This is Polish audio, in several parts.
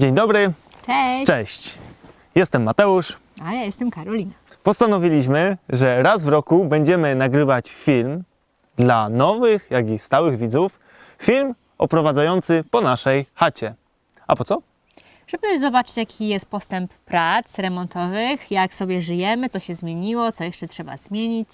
Dzień dobry, Cześć! cześć. Jestem Mateusz. A ja jestem Karolina. Postanowiliśmy, że raz w roku będziemy nagrywać film dla nowych, jak i stałych widzów. Film oprowadzający po naszej chacie. A po co? Żeby zobaczyć, jaki jest postęp prac remontowych, jak sobie żyjemy, co się zmieniło, co jeszcze trzeba zmienić.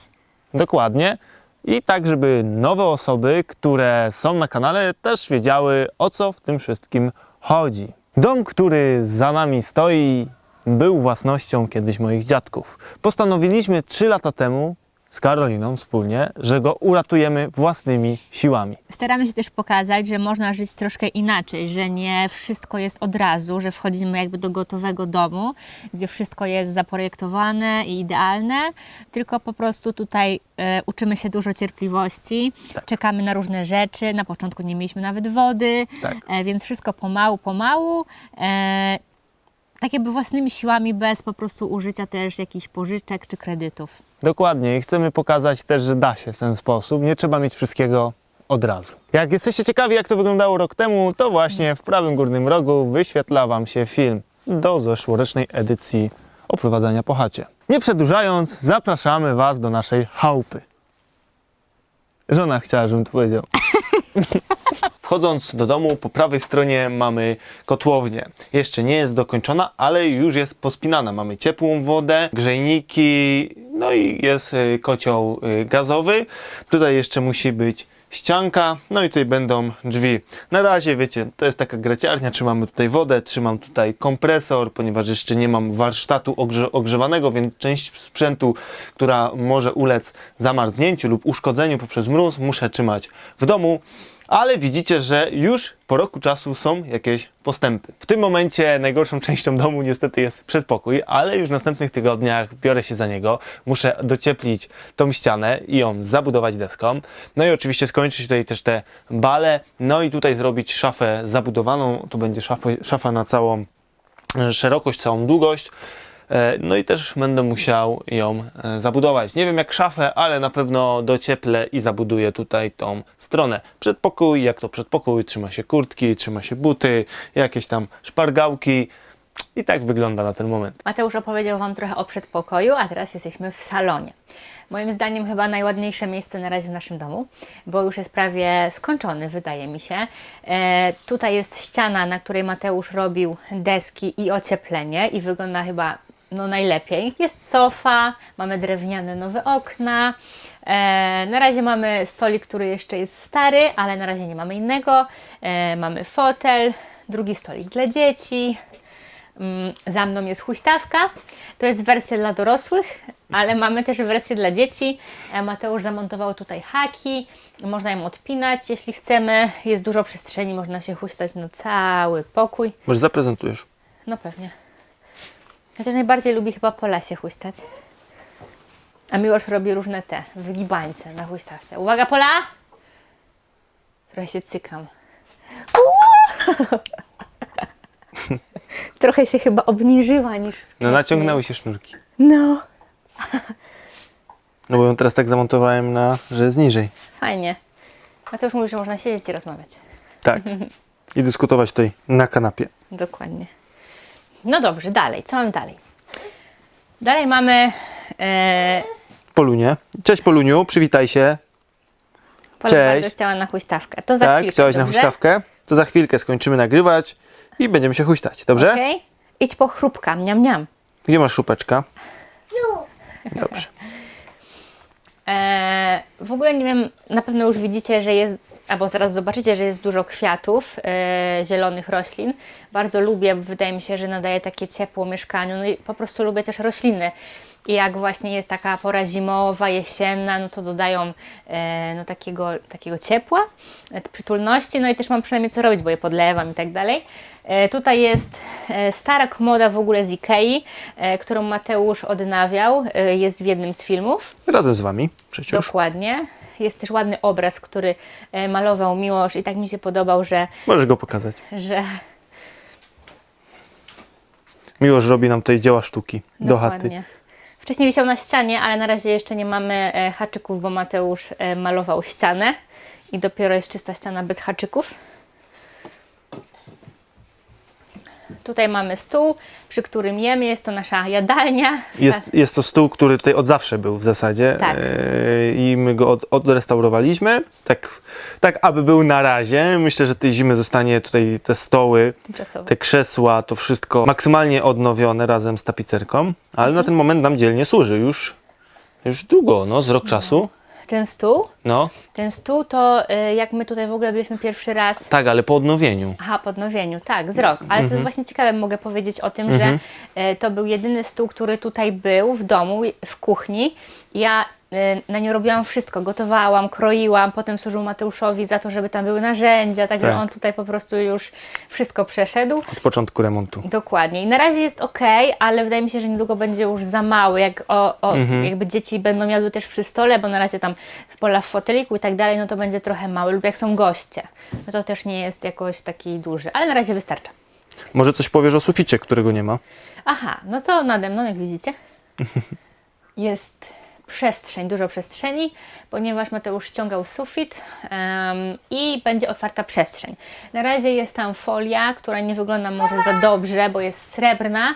Dokładnie. I tak, żeby nowe osoby, które są na kanale, też wiedziały, o co w tym wszystkim chodzi. Dom, który za nami stoi, był własnością kiedyś moich dziadków. Postanowiliśmy 3 lata temu z Karoliną wspólnie, że go uratujemy własnymi siłami. Staramy się też pokazać, że można żyć troszkę inaczej, że nie wszystko jest od razu, że wchodzimy jakby do gotowego domu, gdzie wszystko jest zaprojektowane i idealne, tylko po prostu tutaj e, uczymy się dużo cierpliwości, czekamy na różne rzeczy. Na początku nie mieliśmy nawet wody, Tak. e, więc wszystko pomału, pomału. E, tak jakby własnymi siłami, bez po prostu użycia też jakichś pożyczek czy kredytów. Dokładnie i chcemy pokazać też, że da się w ten sposób. Nie trzeba mieć wszystkiego od razu. Jak jesteście ciekawi, jak to wyglądało rok temu, to właśnie w prawym górnym rogu wyświetla Wam się film do zeszłorocznej edycji oprowadzania po chacie. Nie przedłużając, zapraszamy Was do naszej chałupy. Żona chciała, żebym to powiedział. Wchodząc do domu, po prawej stronie mamy kotłownię. Jeszcze nie jest dokończona, ale już jest pospinana. Mamy ciepłą wodę, grzejniki, no i jest y, kocioł y, gazowy. Tutaj jeszcze musi być ścianka, no i tutaj będą drzwi. Na razie, wiecie, to jest taka graciarnia, trzymamy tutaj wodę, trzymam tutaj kompresor, ponieważ jeszcze nie mam warsztatu ogrze ogrzewanego, więc część sprzętu, która może ulec zamarznięciu lub uszkodzeniu poprzez mróz, muszę trzymać w domu. Ale widzicie, że już po roku czasu są jakieś postępy. W tym momencie najgorszą częścią domu niestety jest przedpokój, ale już w następnych tygodniach biorę się za niego. Muszę docieplić tą ścianę i ją zabudować deską. No i oczywiście skończyć tutaj też te bale, no i tutaj zrobić szafę zabudowaną. To będzie szafa, szafa na całą szerokość, całą długość. E, No i też będę musiał ją e, zabudować. Nie wiem jak szafę, ale na pewno docieplę i zabuduję tutaj tą stronę. Przedpokój, jak to przedpokój, trzyma się kurtki, trzyma się buty, jakieś tam szpargałki. I tak wygląda na ten moment. Mateusz opowiedział Wam trochę o przedpokoju, a teraz jesteśmy w salonie. Moim zdaniem chyba najładniejsze miejsce na razie w naszym domu, bo już jest prawie skończony, wydaje mi się. E, tutaj jest ściana, na której Mateusz robił deski i ocieplenie i wygląda chyba no, najlepiej. Jest sofa, mamy drewniane nowe okna. E, na razie mamy stolik, który jeszcze jest stary, ale na razie nie mamy innego. E, mamy fotel, drugi stolik dla dzieci. Mm, Za mną jest huśtawka. To jest wersja dla dorosłych, ale mamy też wersję dla dzieci. E, Mateusz zamontował tutaj haki. Można ją odpinać, jeśli chcemy. Jest dużo przestrzeni, można się huśtać na cały pokój. Może zaprezentujesz? No pewnie. Też najbardziej lubi chyba po lasie huśtać. A Miłosz robi różne te wygibańce na huśtawce. Uwaga, Pola! Trochę się cykam. Trochę się chyba obniżyła niż No wcześniej. naciągnęły się sznurki. No, No bo ją teraz tak zamontowałem na, że jest niżej. fajnie. A to już mówi, że można siedzieć i rozmawiać. Tak. I dyskutować tutaj na kanapie. Dokładnie. No dobrze, dalej. Co mamy dalej? Dalej mamy... E, Polunie. Cześć Poluniu, przywitaj się. Pola Cześć. bardzo chciała na huśtawkę. To za tak, chwilkę, chciałaś na dobrze? huśtawkę? To za chwilkę skończymy nagrywać i będziemy się huśtać, dobrze? Okej. Idź po chrupka, mniam, mniam. Gdzie masz szupeczka? Dobrze. E, w ogóle nie wiem, na pewno już widzicie, że jest, albo zaraz zobaczycie, że jest dużo kwiatów, e, zielonych roślin. Bardzo lubię, wydaje mi się, że nadaje takie ciepło mieszkaniu. No i po prostu lubię też rośliny. I jak właśnie jest taka pora zimowa, jesienna, no to dodają e, no, takiego, takiego ciepła, e, przytulności. No i też mam przynajmniej co robić, bo je podlewam i tak dalej. E, tutaj jest e, stara komoda w ogóle z Ikei, e, którą Mateusz odnawiał. E, jest w jednym z filmów. Razem z wami przecież. Dokładnie. Jest też ładny obraz, który e, malował Miłosz i tak mi się podobał, że, Możesz go pokazać. że Miłosz robi nam tutaj dzieła sztuki do chaty. dokładnie. Wcześniej wisiał na ścianie, ale na razie jeszcze nie mamy e, haczyków, bo Mateusz e, malował ścianę i dopiero jest czysta ściana bez haczyków. Tutaj mamy stół, przy którym jemy. Jest to nasza jadalnia. Jest, jest to stół, który tutaj od zawsze był w zasadzie Tak. e, i my go od, odrestaurowaliśmy, tak, tak aby był na razie. Myślę, że tej zimy zostanie tutaj te stoły, Tymczasowo. te krzesła, to wszystko maksymalnie odnowione razem z tapicerką, ale na ten moment nam dzielnie służy już, już długo, no z rok czasu. Ten stół, No, ten stół to y, jak my tutaj w ogóle byliśmy pierwszy raz tak, ale po odnowieniu. Aha, po odnowieniu, tak, z rok. Ale to Mhm. jest właśnie ciekawe, mogę powiedzieć o tym, że e, to był jedyny stół, który tutaj był w domu, w kuchni. Ja e, na nim robiłam wszystko, gotowałam, kroiłam, potem służył Mateuszowi za to, żeby tam były narzędzia, także Tak. on tutaj po prostu już wszystko przeszedł. Od początku remontu. Dokładnie. I na razie jest ok, ale wydaje mi się, że niedługo będzie już za mały, jak o, o, Mhm. jakby dzieci będą jadły też przy stole, bo na razie tam w pola foteliku i tak dalej, no to będzie trochę mały. Lub jak są goście, no to też nie jest jakoś taki duży, ale na razie wystarcza. Może coś powiesz o suficie, którego nie ma? Aha, no to nade mną, jak widzicie, jest przestrzeń, dużo przestrzeni, ponieważ Mateusz ściągał sufit em, i będzie otwarta przestrzeń. Na razie jest tam folia, która nie wygląda może za dobrze, bo jest srebrna.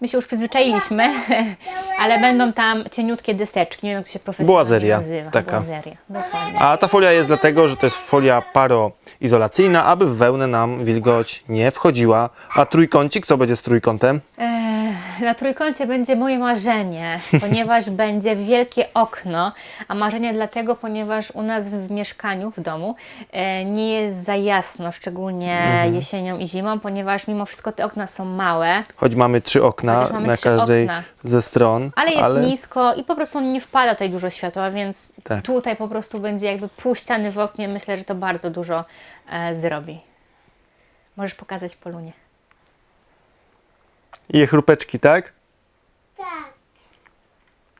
My się już przyzwyczailiśmy, ale będą tam cieniutkie deseczki, nie wiem jak to się profesjonalnie Boazeria nazywa. taka. Dokładnie. A ta folia jest dlatego, że to jest folia paroizolacyjna, aby w wełnę nam wilgoć nie wchodziła. A trójkącik, co będzie z trójkątem? Ech, Na trójkącie będzie moje marzenie, ponieważ będzie wielkie okno, a marzenie dlatego, ponieważ u nas w mieszkaniu, w domu e, nie jest za jasno, szczególnie Mhm. jesienią i zimą, ponieważ mimo wszystko te okna są małe, Choć mamy trzy okna mamy na trzy każdej okna. ze stron. ale jest nisko i po prostu nie wpada tutaj dużo światła, więc Tak. tutaj po prostu będzie jakby pół ściany w oknie, myślę, że to bardzo dużo e, zrobi. Możesz pokazać Polunie. I je chrupeczki, tak?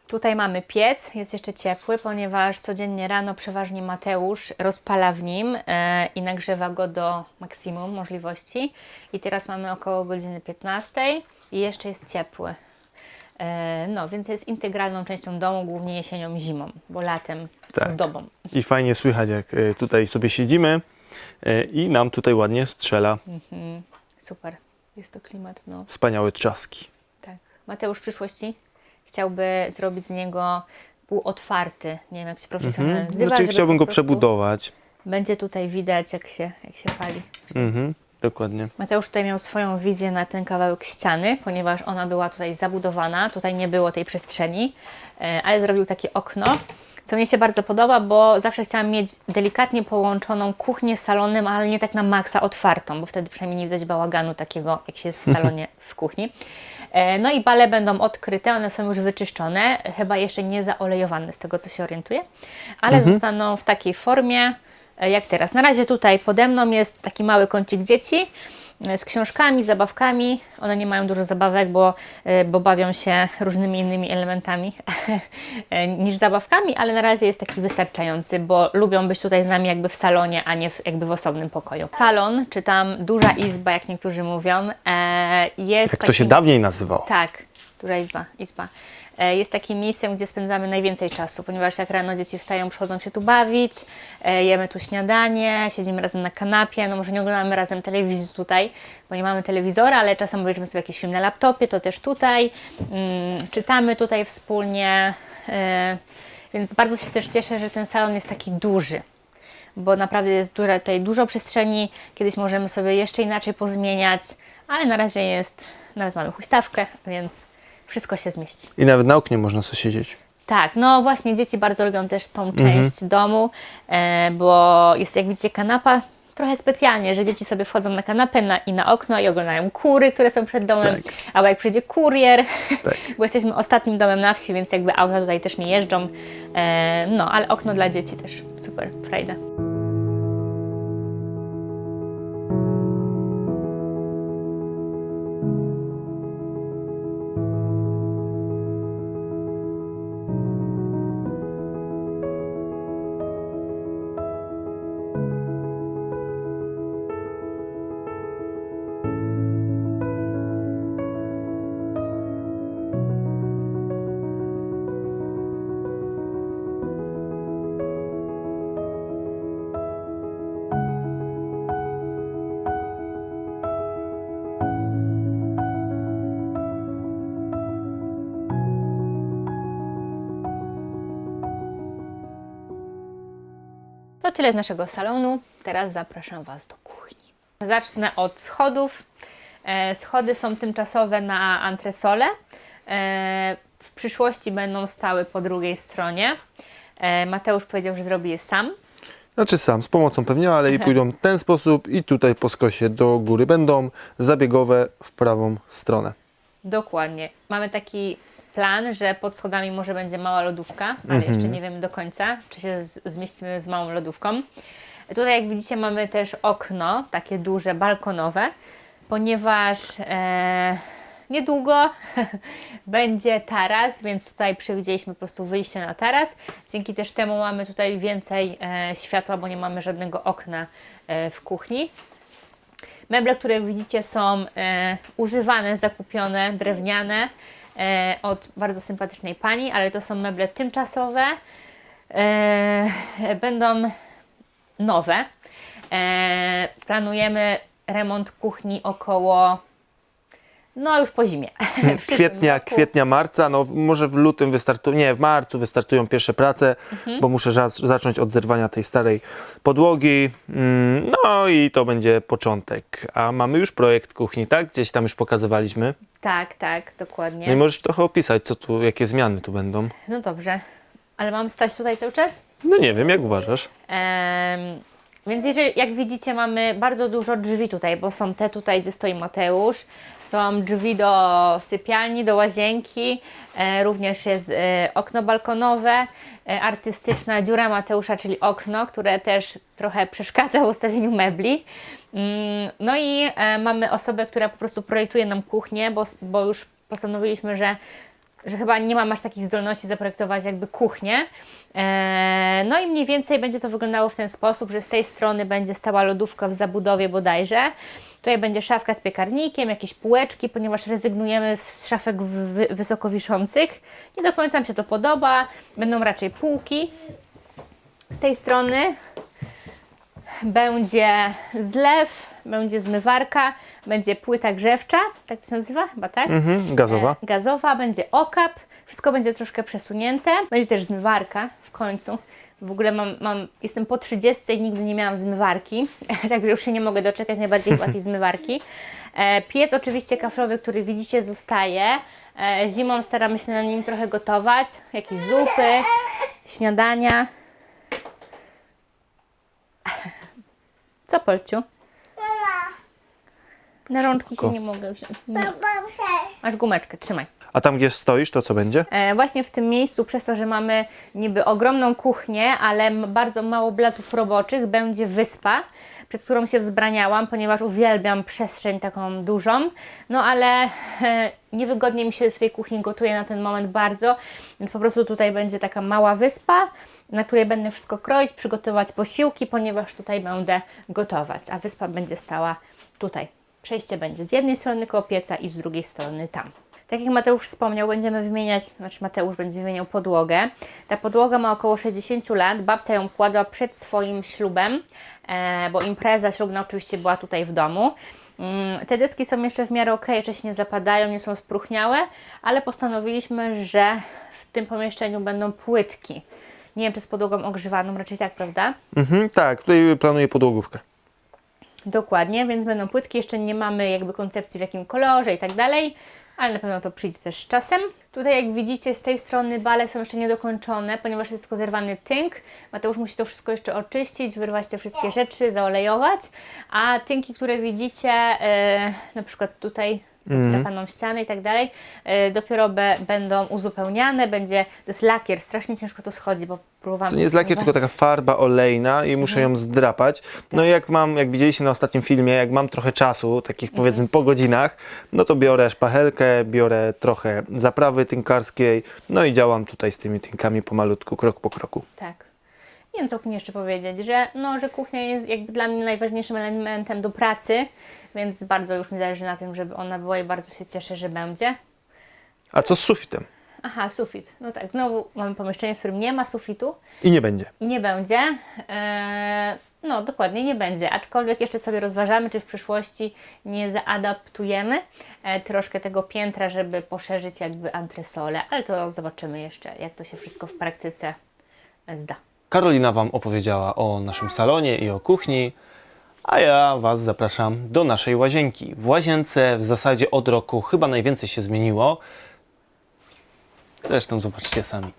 Tutaj mamy piec, jest jeszcze ciepły, ponieważ codziennie rano przeważnie Mateusz rozpala w nim e, i nagrzewa go do maksimum możliwości. I teraz mamy około godziny 15 i jeszcze jest ciepły. E, no, więc jest integralną częścią domu, głównie jesienią i zimą, bo latem Tak. z dobą. I fajnie słychać, jak e, tutaj sobie siedzimy e, i nam tutaj ładnie strzela Mhm. Super, jest to klimat, no. wspaniałe trzaski. Tak. Mateusz w przyszłości chciałby zrobić z niego półotwarty, nie wiem jak się profesjonalnie Mhm. nazywa. Znaczy chciałbym go przebudować. Będzie tutaj widać, jak się, jak się pali. Mhm. Dokładnie. Mateusz tutaj miał swoją wizję na ten kawałek ściany, ponieważ ona była tutaj zabudowana, tutaj nie było tej przestrzeni, e, ale zrobił takie okno, co mnie się bardzo podoba, bo zawsze chciałam mieć delikatnie połączoną kuchnię z salonem, ale nie tak na maksa otwartą, bo wtedy przynajmniej nie widać bałaganu takiego, jak się jest w salonie w kuchni. E, No i bale będą odkryte, one są już wyczyszczone, chyba jeszcze nie zaolejowane z tego, co się orientuję, ale zostaną w takiej formie, e, jak teraz. Na razie tutaj pode mną jest taki mały kącik dzieci z książkami, zabawkami. One nie mają dużo zabawek, bo, e, bo bawią się różnymi innymi elementami e, niż zabawkami, ale na razie jest taki wystarczający, bo lubią być tutaj z nami jakby w salonie, a nie w, jakby w osobnym pokoju. Salon, czy tam duża izba, jak niektórzy mówią, e, jest Jak to się takim- dawniej nazywało. tak, duża izba, izba. E, Jest takim miejscem, gdzie spędzamy najwięcej czasu, ponieważ jak rano dzieci wstają, przychodzą się tu bawić, e, jemy tu śniadanie, siedzimy razem na kanapie, no może nie oglądamy razem telewizji tutaj, bo nie mamy telewizora, ale czasem obejrzymy sobie jakiś film na laptopie, to też tutaj, mm, czytamy tutaj wspólnie, e, więc bardzo się też cieszę, że ten salon jest taki duży bo naprawdę jest tutaj dużo przestrzeni. Kiedyś możemy sobie jeszcze inaczej pozmieniać, ale na razie jest, nawet mamy huśtawkę, więc wszystko się zmieści. I nawet na oknie można sobie siedzieć. Tak, no właśnie dzieci bardzo lubią też tą część domu, e, bo jest jak widzicie kanapa trochę specjalnie, że dzieci sobie wchodzą na kanapę na, i na okno i oglądają kury, które są przed domem, Tak. albo jak przyjdzie kurier, Tak. bo jesteśmy ostatnim domem na wsi, więc jakby auta tutaj też nie jeżdżą, e, no ale okno dla dzieci też super, frajda. To tyle z naszego salonu. Teraz zapraszam Was do kuchni. Zacznę od schodów. E, schody są tymczasowe na antresole. E, w przyszłości będą stały po drugiej stronie. E, Mateusz powiedział, że zrobi je sam. Znaczy sam, z pomocą pewnie, ale i pójdą w ten sposób i tutaj po skosie do góry będą zabiegowe w prawą stronę. Dokładnie. Mamy taki plan, że pod schodami może będzie mała lodówka, ale jeszcze nie wiemy do końca, czy się zmieścimy z małą lodówką. Tutaj, jak widzicie, mamy też okno, takie duże, balkonowe, ponieważ e, niedługo będzie taras, więc tutaj przewidzieliśmy po prostu wyjście na taras. Dzięki też temu mamy tutaj więcej e, światła, bo nie mamy żadnego okna e, w kuchni. Meble, które widzicie są e, używane, zakupione, drewniane od bardzo sympatycznej pani, ale to są meble tymczasowe. E, będą nowe. E, planujemy remont kuchni około no już po zimie. Przyszłym Kwietnia, kwietnia, marca, no może w lutym wystartują, nie, w marcu wystartują pierwsze prace, Mhm. bo muszę za- zacząć od zerwania tej starej podłogi. Mm, No i to będzie początek. A mamy już projekt kuchni, tak? Gdzieś tam już pokazywaliśmy. Tak, tak, dokładnie. No i możesz trochę opisać, co tu, jakie zmiany tu będą. No dobrze. Ale mam stać tutaj cały czas? No nie wiem, jak uważasz? Em, więc jeżeli, jak widzicie, mamy bardzo dużo drzwi tutaj, bo są te tutaj, gdzie stoi Mateusz, są drzwi do sypialni, do łazienki, e, również jest e, okno balkonowe, e, artystyczna dziura Mateusza, czyli okno, które też trochę przeszkadza w ustawieniu mebli. Mm, No i e, mamy osobę, która po prostu projektuje nam kuchnię, bo, bo już postanowiliśmy, że że chyba nie mam aż takich zdolności zaprojektować jakby kuchnię. Eee, no i mniej więcej będzie to wyglądało w ten sposób, że z tej strony będzie stała lodówka w zabudowie bodajże. Tutaj będzie szafka z piekarnikiem, jakieś półeczki, ponieważ rezygnujemy z szafek wy- wysoko wiszących. Nie do końca mi się to podoba. Będą raczej półki. Z tej strony będzie zlew, będzie zmywarka, będzie płyta grzewcza, tak to się nazywa chyba, tak? Mhm, gazowa. E, gazowa, będzie okap, wszystko będzie troszkę przesunięte. Będzie też zmywarka w końcu. W ogóle mam, mam, jestem po 30 i nigdy nie miałam zmywarki, także już się nie mogę doczekać najbardziej chyba tej zmywarki. E, piec oczywiście kaflowy, który widzicie zostaje. E, zimą staramy się na nim trochę gotować, jakieś zupy, śniadania. Co Polciu? Na rączki się Spoko. nie mogę wziąć. Nie. Masz gumeczkę, trzymaj. A tam, gdzie stoisz, to co będzie? E, właśnie w tym miejscu, przez to, że mamy niby ogromną kuchnię, ale m- bardzo mało blatów roboczych, będzie wyspa, przed którą się wzbraniałam, ponieważ uwielbiam przestrzeń taką dużą. No ale e, niewygodnie mi się w tej kuchni gotuje na ten moment bardzo, więc po prostu tutaj będzie taka mała wyspa, na której będę wszystko kroić, przygotować posiłki, ponieważ tutaj będę gotować, a wyspa będzie stała tutaj. Przejście będzie z jednej strony koło pieca i z drugiej strony tam. Tak jak Mateusz wspomniał, będziemy wymieniać, znaczy Mateusz będzie wymieniał podłogę. Ta podłoga ma około 60 lat. Babcia ją kładła przed swoim ślubem, e, bo impreza ślubna oczywiście była tutaj w domu. Mm, Te deski są jeszcze w miarę ok, jeszcze się nie zapadają, nie są spróchniałe, ale postanowiliśmy, że w tym pomieszczeniu będą płytki. Nie wiem, czy z podłogą ogrzewaną, raczej tak, prawda? Mhm, tak, tutaj planuję podłogówkę. Dokładnie, więc będą płytki, jeszcze nie mamy jakby koncepcji w jakim kolorze i tak dalej, ale na pewno to przyjdzie też z czasem. Tutaj jak widzicie z tej strony bale są jeszcze niedokończone, ponieważ jest tylko zerwany tynk. Mateusz musi to wszystko jeszcze oczyścić, wyrwać te wszystkie rzeczy, zaolejować, a tynki, które widzicie, e, na przykład tutaj mm. ścianę i tak dalej, e, dopiero be, będą uzupełniane, będzie, to jest lakier, strasznie ciężko to schodzi, bo próbowałam To nie jest lakier, tylko taka farba olejna i muszę ją zdrapać. No i jak mam, jak widzieliście na ostatnim filmie, jak mam trochę czasu, takich powiedzmy po godzinach, no to biorę szpachelkę, biorę trochę zaprawy tynkarskiej, no i działam tutaj z tymi tynkami pomalutku, krok po kroku. Tak. Nie wiem, co kuchni jeszcze powiedzieć, że, no, że kuchnia jest jakby dla mnie najważniejszym elementem do pracy, więc bardzo już mi zależy na tym, żeby ona była i bardzo się cieszę, że będzie. A co z sufitem? Aha, sufit. No tak, znowu mamy pomieszczenie, w którym nie ma sufitu I nie będzie. i nie będzie. Eee, no, dokładnie nie będzie. Aczkolwiek jeszcze sobie rozważamy, czy w przyszłości nie zaadaptujemy e, troszkę tego piętra, żeby poszerzyć jakby antresolę, ale to zobaczymy jeszcze, jak to się wszystko w praktyce e, zda. Karolina Wam opowiedziała o naszym salonie i o kuchni, a ja Was zapraszam do naszej łazienki. W łazience w zasadzie od roku chyba najwięcej się zmieniło. Zresztą zobaczcie sami.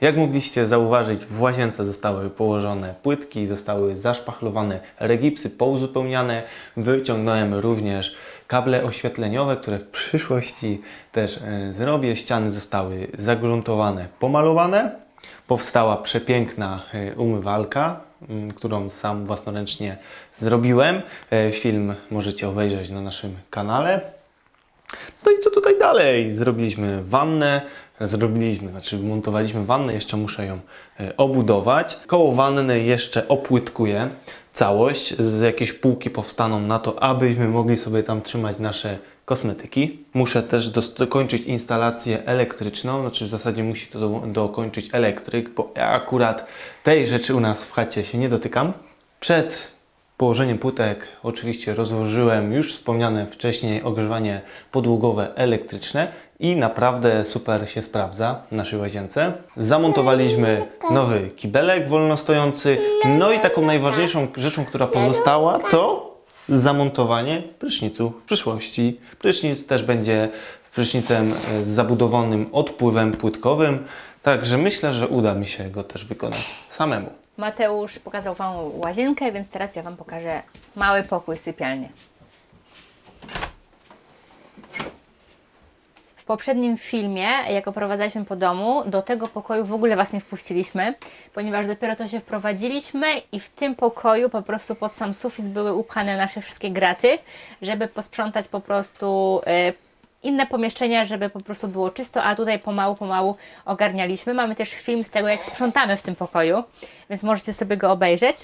Jak mogliście zauważyć, w łazience zostały położone płytki, zostały zaszpachlowane regipsy, pouzupełniane. Wyciągnąłem również kable oświetleniowe, które w przyszłości też e, zrobię. Ściany zostały zagruntowane, pomalowane. Powstała przepiękna e, umywalka, którą sam własnoręcznie zrobiłem. E, Film możecie obejrzeć na naszym kanale. No i co tutaj dalej? Zrobiliśmy wannę, zrobiliśmy, znaczy montowaliśmy wannę, jeszcze muszę ją obudować. Koło wanny jeszcze opłytkuję całość, z jakieś półki powstaną na to, abyśmy mogli sobie tam trzymać nasze kosmetyki. Muszę też dokończyć instalację elektryczną, znaczy w zasadzie musi to do- dokończyć elektryk, bo ja akurat tej rzeczy u nas w chacie się nie dotykam. Przed położeniem płytek oczywiście rozłożyłem już wspomniane wcześniej ogrzewanie podłogowe elektryczne i naprawdę super się sprawdza w naszej łazience. Zamontowaliśmy nowy kibelek wolnostojący, no i taką najważniejszą rzeczą, która pozostała to zamontowanie prysznicu w przyszłości. Prysznic też będzie prysznicem e, z zabudowanym odpływem płytkowym, także myślę, że uda mi się go też wykonać samemu. Mateusz pokazał Wam łazienkę, więc teraz ja Wam pokażę mały pokój sypialnię. Poprzednim filmie, jak oprowadzaliśmy po domu, do tego pokoju w ogóle Was nie wpuściliśmy, ponieważ dopiero co się wprowadziliśmy i w tym pokoju po prostu pod sam sufit były upchane nasze wszystkie graty, żeby posprzątać po prostu e, inne pomieszczenia, żeby po prostu było czysto, a tutaj pomału, pomału ogarnialiśmy. Mamy też film z tego, jak sprzątamy w tym pokoju, więc możecie sobie go obejrzeć.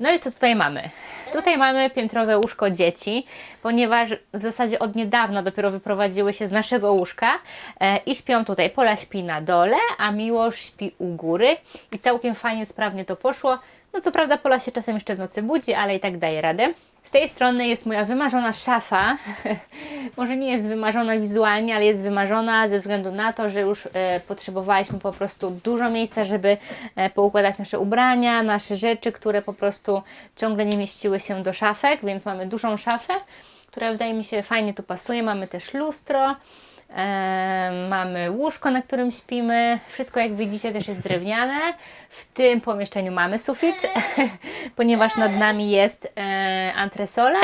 No i co tutaj mamy? Tutaj mamy piętrowe łóżko dzieci, ponieważ w zasadzie od niedawna dopiero wyprowadziły się z naszego łóżka e, i śpią tutaj. Pola śpi na dole, a Miłosz śpi u góry i całkiem fajnie, sprawnie to poszło. No co prawda Pola się czasem jeszcze w nocy budzi, ale i tak daje radę. Z tej strony jest moja wymarzona szafa. Może nie jest wymarzona wizualnie, ale jest wymarzona ze względu na to, że już e, potrzebowaliśmy po prostu dużo miejsca, żeby e, poukładać nasze ubrania, nasze rzeczy, które po prostu ciągle nie mieściły się do szafek, więc mamy dużą szafę, która wydaje mi się fajnie tu pasuje. Mamy też lustro. Mamy łóżko, na którym śpimy. Wszystko, jak widzicie, też jest drewniane. W tym pomieszczeniu mamy sufit, ponieważ nad nami jest e, antresola.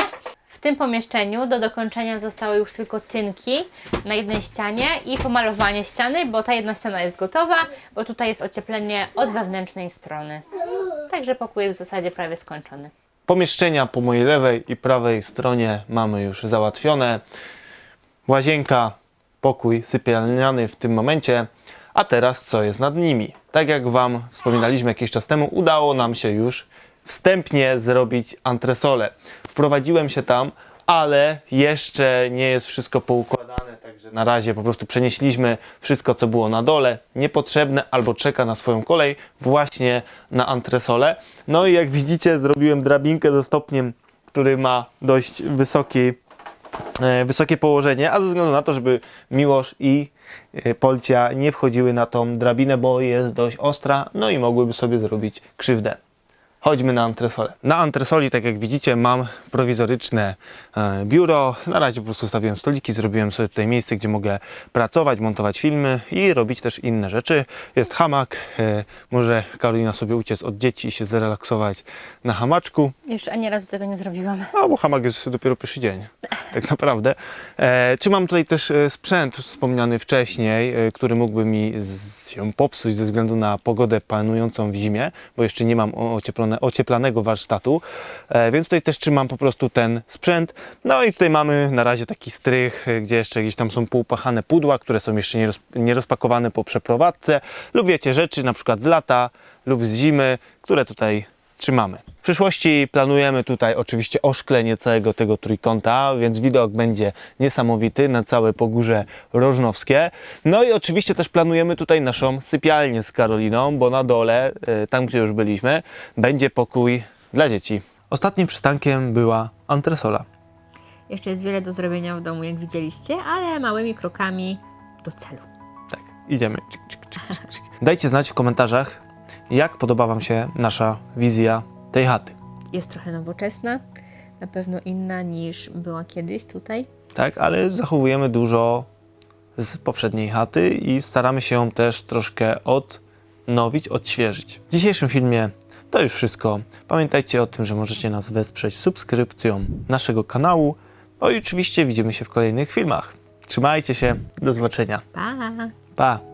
W tym pomieszczeniu do dokończenia zostały już tylko tynki na jednej ścianie i pomalowanie ściany, bo ta jedna ściana jest gotowa, bo tutaj jest ocieplenie od wewnętrznej strony. Także pokój jest w zasadzie prawie skończony. Pomieszczenia po mojej lewej i prawej stronie mamy już załatwione. Łazienka, pokój sypialniany w tym momencie. A teraz co jest nad nimi? Tak jak Wam wspominaliśmy jakiś czas temu, udało nam się już wstępnie zrobić antresolę. Wprowadziłem się tam, ale jeszcze nie jest wszystko poukładane, także na razie po prostu przenieśliśmy wszystko, co było na dole, niepotrzebne albo czeka na swoją kolej właśnie na antresolę. No i jak widzicie, zrobiłem drabinkę ze stopniem, który ma dość wysoki, wysokie położenie, a ze względu na to, żeby Miłosz i e, Polcia nie wchodziły na tą drabinę, bo jest dość ostra, no i mogłyby sobie zrobić krzywdę. Chodźmy na antresolę. Na antresoli, tak jak widzicie, mam prowizoryczne e, biuro. Na razie po prostu stawiłem stoliki, zrobiłem sobie tutaj miejsce, gdzie mogę pracować, montować filmy i robić też inne rzeczy. Jest hamak, e, może Karolina sobie uciec od dzieci i się zrelaksować na hamaczku. Jeszcze ani razu tego nie zrobiłam. No, bo hamak jest dopiero pierwszy dzień, tak naprawdę. E, trzymam tutaj też sprzęt wspomniany wcześniej, który mógłby mi się popsuć ze względu na pogodę panującą w zimie, bo jeszcze nie mam ocieplone, ocieplanego warsztatu, e, więc tutaj też trzymam po prostu ten sprzęt. No i tutaj mamy na razie taki strych, e, gdzie jeszcze gdzieś tam są poupachane pudła, które są jeszcze nie, roz, nie rozpakowane po przeprowadzce, lub wiecie, rzeczy na przykład z lata lub z zimy, które tutaj trzymamy. W przyszłości planujemy tutaj oczywiście oszklenie całego tego trójkąta, więc widok będzie niesamowity na całe Pogórze Rożnowskie. No i oczywiście też planujemy tutaj naszą sypialnię z Karoliną, bo na dole, e, tam gdzie już byliśmy, będzie pokój dla dzieci. Ostatnim przystankiem była antresola. Jeszcze jest wiele do zrobienia w domu, jak widzieliście, ale małymi krokami do celu. Tak, idziemy. Dajcie znać w komentarzach, jak podoba Wam się nasza wizja tej chaty. Jest trochę nowoczesna, na pewno inna niż była kiedyś tutaj. Tak, ale zachowujemy dużo z poprzedniej chaty i staramy się ją też troszkę odnowić, odświeżyć. W dzisiejszym filmie to już wszystko. Pamiętajcie o tym, że możecie nas wesprzeć subskrypcją naszego kanału. No i oczywiście widzimy się w kolejnych filmach. Trzymajcie się, do zobaczenia. Pa! Pa!